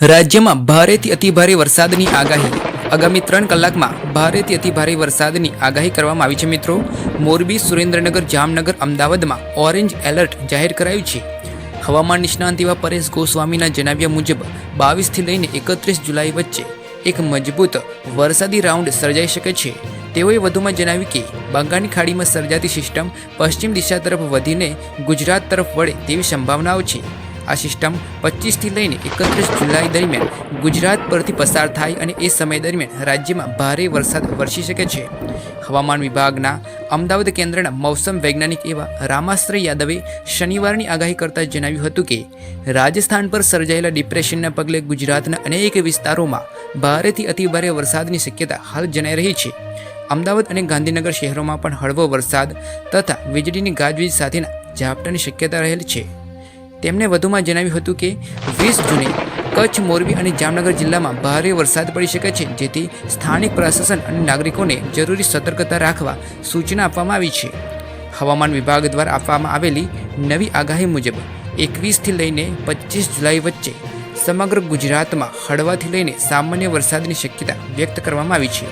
રાજ્યમાં ભારેથી અતિભારે વરસાદની આગાહી. આગામી ત્રણ કલાકમાં ભારેથી અતિભારે વરસાદની આગાહી કરવામાં આવી છે મિત્રો. મોરબી, સુરેન્દ્રનગર, જામનગર, અમદાવાદમાં ઓરેન્જ એલર્ટ જાહેર કરાયું છે. હવામાન નિષ્ણાંત એવા પરેશ ગોસ્વામીના જણાવ્યા મુજબ બાવીસથી લઈને એકત્રીસ જુલાઈ વચ્ચે એક મજબૂત વરસાદી રાઉન્ડ સર્જાઈ શકે છે. તેઓએ વધુમાં જણાવ્યું કે બંગાળની ખાડીમાં સર્જાતી સિસ્ટમ પશ્ચિમ દિશા તરફ વધીને ગુજરાત તરફ વળે તેવી સંભાવનાઓ છે. આ સિસ્ટમ પચીસથી લઈને એકત્રીસ જુલાઈ દરમિયાન ગુજરાત પરથી પસાર થાય અને એ સમય દરમિયાન રાજ્યમાં ભારે વરસાદ વરસી શકે છે. હવામાન વિભાગના અમદાવાદ કેન્દ્રના મૌસમ વૈજ્ઞાનિક એવા રામાશ્રય યાદવે શનિવારની આગાહી કરતા જણાવ્યું હતું કે, રાજસ્થાન પર સર્જાયેલા ડિપ્રેશનના પગલે ગુજરાતના અનેક વિસ્તારોમાં ભારેથી અતિભારે વરસાદની શક્યતા હાલ જણાઈ રહી છે. અમદાવાદ અને ગાંધીનગર શહેરોમાં પણ હળવો વરસાદ તથા વીજળીની ગાજવીજ સાથેના ઝાપટાની શક્યતા રહેલ છે. તેમણે વધુમાં જણાવ્યું હતું કે, વીસ જૂને કચ્છ, મોરબી અને જામનગર જિલ્લામાં ભારે વરસાદ પડી શકે છે, જેથી સ્થાનિક પ્રશાસન અને નાગરિકોને જરૂરી સતર્કતા રાખવા સૂચના આપવામાં આવી છે. હવામાન વિભાગ દ્વારા આપવામાં આવેલી નવી આગાહી મુજબ, એકવીસથી લઈને પચીસ જુલાઈ વચ્ચે સમગ્ર ગુજરાતમાં હળવાથી લઈને સામાન્ય વરસાદની શક્યતા વ્યક્ત કરવામાં આવી છે.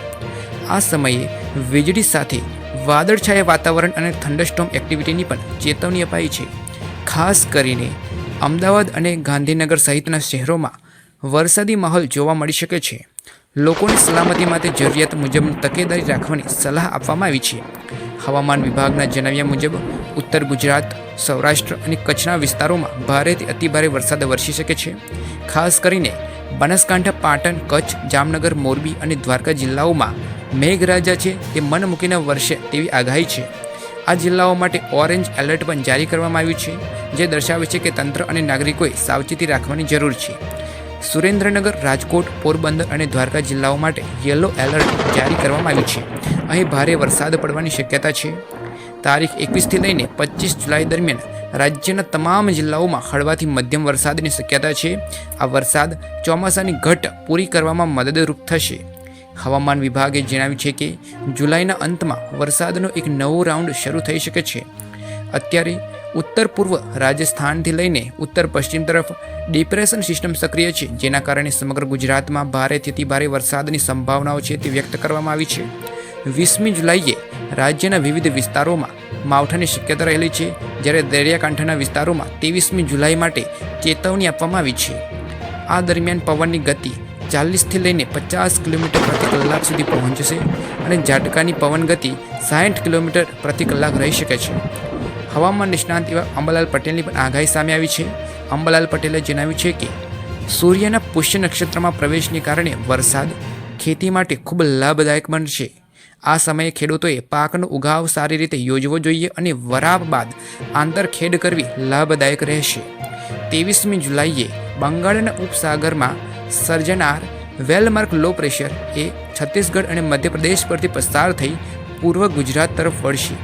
આ સમયે વીજળી સાથે વાદળછાયા વાતાવરણ અને થંડરસ્ટોમ એક્ટિવિટીની પણ ચેતવણી અપાઈ છે. ખાસ કરીને અમદાવાદ અને ગાંધીનગર સહિતના શહેરોમાં વરસાદી માહોલ જોવા મળી શકે છે. લોકોની સલામતી માટે જરૂરિયાત મુજબ તકેદારી રાખવાની સલાહ આપવામાં આવી છે. હવામાન વિભાગના જણાવ્યા મુજબ, ઉત્તર ગુજરાત, સૌરાષ્ટ્ર અને કચ્છના વિસ્તારોમાં ભારેથી અતિભારે વરસાદ વરસી શકે છે. ખાસ કરીને બનાસકાંઠા, પાટણ, કચ્છ, જામનગર, મોરબી અને દ્વારકા જિલ્લાઓમાં મેઘરાજા છે તે મન મૂકીને વરસે તેવી આગાહી છે. આ જિલ્લાઓ માટે ઓરેન્જ એલર્ટ પણ જારી કરવામાં આવ્યું છે, જે દર્શાવે છે કે તંત્ર અને નાગરિકોએ સાવચેતી રાખવાની જરૂર છે. સુરેન્દ્રનગર, રાજકોટ, પોરબંદર અને દ્વારકા જિલ્લાઓ માટે યલો એલર્ટ જારી કરવામાં આવ્યું છે. અહીં ભારે વરસાદ પડવાની શક્યતા છે. તારીખ એકવીસથી લઈને પચીસ જુલાઈ દરમિયાન રાજ્યના તમામ જિલ્લાઓમાં હળવાથી મધ્યમ વરસાદની શક્યતા છે. આ વરસાદ ચોમાસાની ઘટ પૂરી કરવામાં મદદરૂપ થશે. હવામાન વિભાગે જણાવ્યું છે કે જુલાઈના અંતમાં વરસાદનો એક નવો રાઉન્ડ શરૂ થઈ શકે છે. અત્યારે ઉત્તર પૂર્વ રાજસ્થાનથી લઈને ઉત્તર પશ્ચિમ તરફ ડિપ્રેશન સિસ્ટમ સક્રિય છે, જેના કારણે સમગ્ર ગુજરાતમાં ભારેથી ભારે વરસાદની સંભાવનાઓ છે તે વ્યક્ત કરવામાં આવી છે. વીસમી જુલાઈએ રાજ્યના વિવિધ વિસ્તારોમાં માવઠાની શક્યતા રહેલી છે, જ્યારે દરિયાકાંઠાના વિસ્તારોમાં ત્રેવીસમી જુલાઈ માટે ચેતવણી આપવામાં આવી છે. આ દરમિયાન પવનની ગતિ ચાલીસથી લઈને પચાસ કિલોમીટર પ્રતિ કલાક સુધી પહોંચશે અને ઝાટકાની પવન ગતિ સાઠ કિલોમીટર પ્રતિ કલાક રહી શકે છે. હવામાન નિષ્ણાંત એવા અંબાલાલ પટેલની પણ આગાહી સામે આવી છે. અંબાલાલ પટેલે જણાવ્યું છે કે, સૂર્યના પુષ્ય નક્ષત્રમાં પ્રવેશને કારણે વરસાદ ખેતી માટે ખૂબ લાભદાયક બનશે. આ સમયે ખેડૂતોએ પાકનો ઉગાવ સારી રીતે યોજવો જોઈએ અને વરાપ બાદ આંતરખેડ કરવી લાભદાયક રહેશે. ત્રેવીસમી જુલાઈએ બંગાળના ઉપસાગરમાં સર્જનાર વેલમાર્ક લો પ્રેશર એ છત્તીસગઢ અને મધ્યપ્રદેશ પરથી પસાર થઈ પૂર્વ ગુજરાત તરફ વળશે,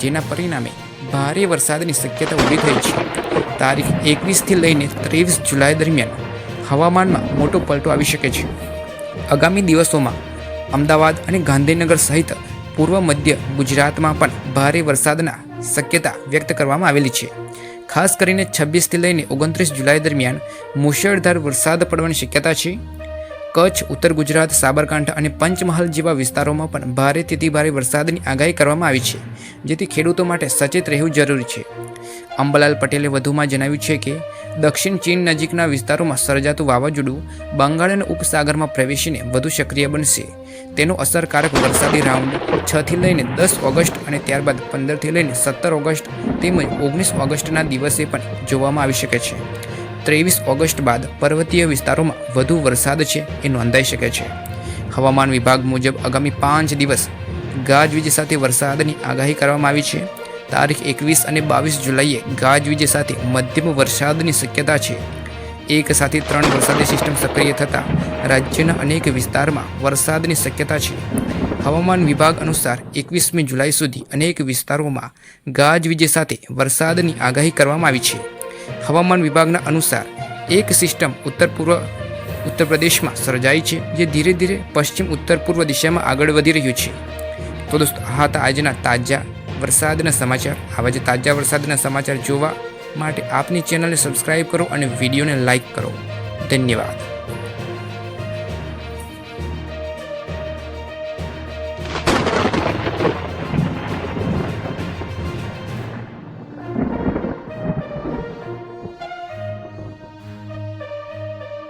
જેના પરિણામે ભારે વરસાદની શક્યતા ઊભી થઈ છે. તારીખ એકવીસથી લઈને ત્રેવીસ જુલાઈ દરમિયાન હવામાનમાં મોટો પલટો આવી શકે છે. આગામી દિવસોમાં અમદાવાદ અને ગાંધીનગર સહિત પૂર્વ મધ્ય ગુજરાતમાં પણ ભારે વરસાદના શક્યતા વ્યક્ત કરવામાં આવેલી છે. ખાસ કરીને છવ્વીસથી લઈને ઓગણત્રીસ જુલાઈ દરમિયાન મુશળધાર વરસાદ પડવાની શક્યતા છે. કચ્છ, ઉત્તર ગુજરાત, સાબરકાંઠા અને પંચમહાલ જેવા વિસ્તારોમાં પણ ભારેથી ભારે વરસાદની આગાહી કરવામાં આવી છે, જેથી ખેડૂતો માટે સચેત રહેવું જરૂરી છે. અંબાલાલ પટેલે વધુમાં જણાવ્યું છે કે, દક્ષિણ ચીન નજીકના વિસ્તારોમાં સર્જાતું વાવાઝોડું બંગાળના ઉપસાગરમાં પ્રવેશીને વધુ સક્રિય બનશે. તેનો અસરકારક વરસાદી રાઉન્ડ છથી લઈને દસ ઓગસ્ટ અને ત્યારબાદ પંદરથી લઈને સત્તર ઓગસ્ટ તેમજ ઓગણીસ ઓગસ્ટના દિવસે પણ જોવામાં આવી શકે છે. ત્રેવીસ ઓગસ્ટ બાદ પર્વતીય વિસ્તારોમાં વધુ વરસાદ છે એ નોંધાઈ શકે છે. હવામાન વિભાગ મુજબ આગામી પાંચ દિવસ ગાજવીજ સાથે વરસાદની આગાહી કરવામાં આવી છે. તારીખ એકવીસ અને બાવીસ જુલાઈએ ગાજવીજ સાથે મધ્યમ વરસાદની શક્યતા છે. એક સાથે ત્રણ વરસાદી સિસ્ટમ સક્રિય થતાં રાજ્યના અનેક વિસ્તારમાં વરસાદની શક્યતા છે. હવામાન વિભાગ અનુસાર એકવીસમી જુલાઈ સુધી અનેક વિસ્તારોમાં ગાજવીજ સાથે વરસાદની આગાહી કરવામાં આવી છે. હવામાન વિભાગના અનુસાર એક સિસ્ટમ ઉત્તર પૂર્વ ઉત્તર પ્રદેશમાં સર્જાઈ છે, જે ધીરે ધીરે પશ્ચિમ ઉત્તર પૂર્વ દિશામાં આગળ વધી રહ્યું છે. તો દોસ્તો હા હતા આજના તાજા વરસાદના સમાચાર. આવા જે તાજા વરસાદના સમાચાર જોવા માટે આપની ચેનલને સબસ્ક્રાઈબ કરો અને વિડીયોને લાઈક કરો. ધન્યવાદ.